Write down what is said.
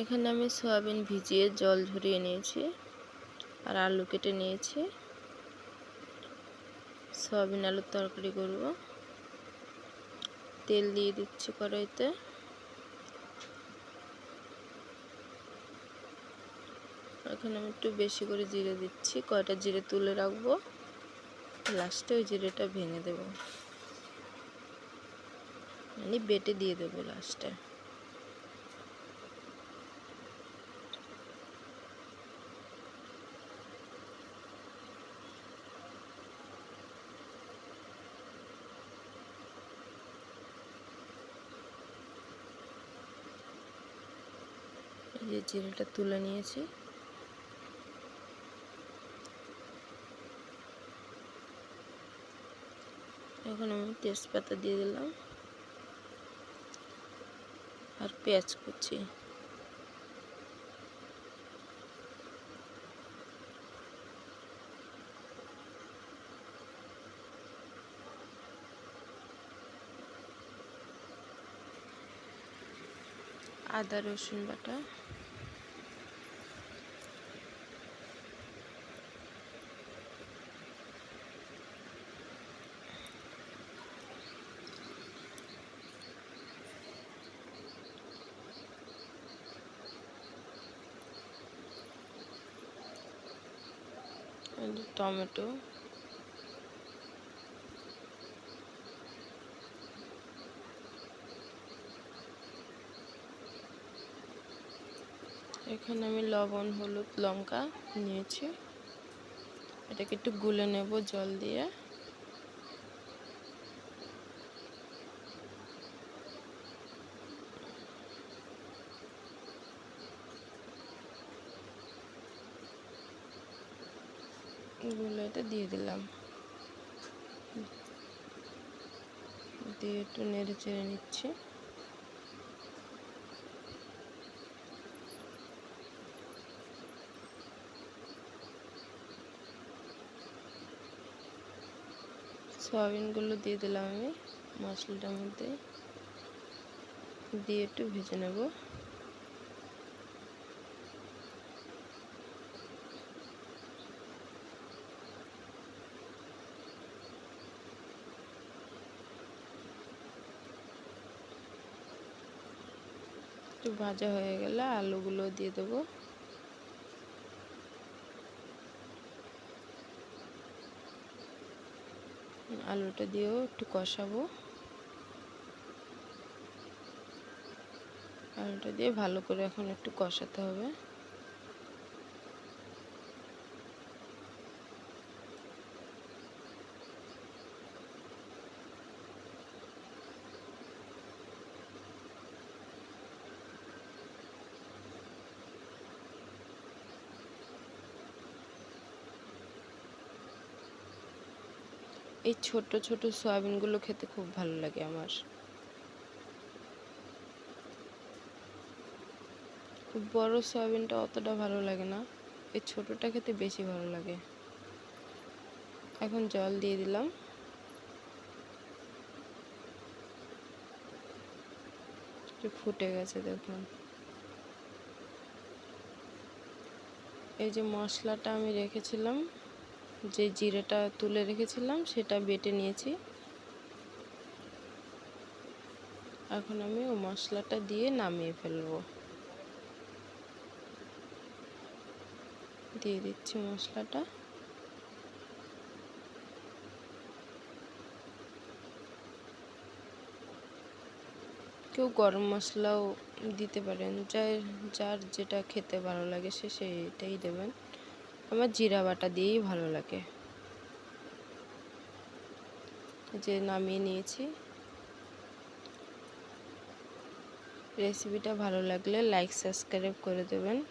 এখানে আমি সয়াবিন ভিজিয়ে জল ঝরিয়ে নিয়েছি আর আলু কেটে নিয়েছি। সয়াবিন আলুর তরকারি করব। তেল দিয়ে দিচ্ছি কড়াইতে। এখানে আমি একটু বেশি করে জিরে দিচ্ছি। কয়টা জিরে তুলে রাখব? লাস্টে ওই জিরেটা ভেঙে দেব। মানে বেটে দিয়ে দেবো লাস্টে। যে জিরেটা তুলে নিয়েছি। এখন আমি তেজপাতা দিয়ে দিলাম। আর পেঁয়াজ কুচি। আদা রসুন বাটা। টমেটো এখানে আমি লবণ হলুদ লঙ্কা নিয়েছি। এটাকে একটু গুলে নেব জল দিয়ে। গুলো এটা দিয়ে দিলাম। দিয়ে একটু নেড়ে চেড়ে নিচ্ছি। সয়াবিনগুলো দিয়ে দিলাম আমি মশলাটার মধ্যে। দিয়ে একটু ভেজে নেব। একটু ভাজা হয়ে গেলে আলুগুলো দিয়ে দেবো। আলুটা দিয়েও একটু কষাবো। আলুটা দিয়ে ভালো করে এখন একটু কষাতে হবে। এই ছোট ছোট সয়াবিনগুলো খেতে খুব ভালো লাগে আমার। বড় সয়াবিনটা অতটা ভালো লাগে না। এই ছোটটা খেতে বেশি ভালো লাগে। এখন জল দিয়ে দিলাম। ফুটে গেছে দেখুন। এই যে মশলাটা আমি রেখেছিলাম। যে জিরেটা তুলে রেখেছিলাম, সেটা বেটে নিয়েছি। এখন আমি ও মশলাটা দিয়ে নামিয়ে ফেলব। দিয়ে দিচ্ছি মশলাটা। কেউ গরম মশলাও দিতে পারেন, যার যার যেটা খেতে ভালো লাগে সে সেইটাই দেবেন। আমার জিরা বাটা দিয়েই ভালো লাগে। যে নামিয়ে নিয়েছি। রেসিপিটা ভালো লাগলে লাইক, সাবস্ক্রাইব করে দেবেন।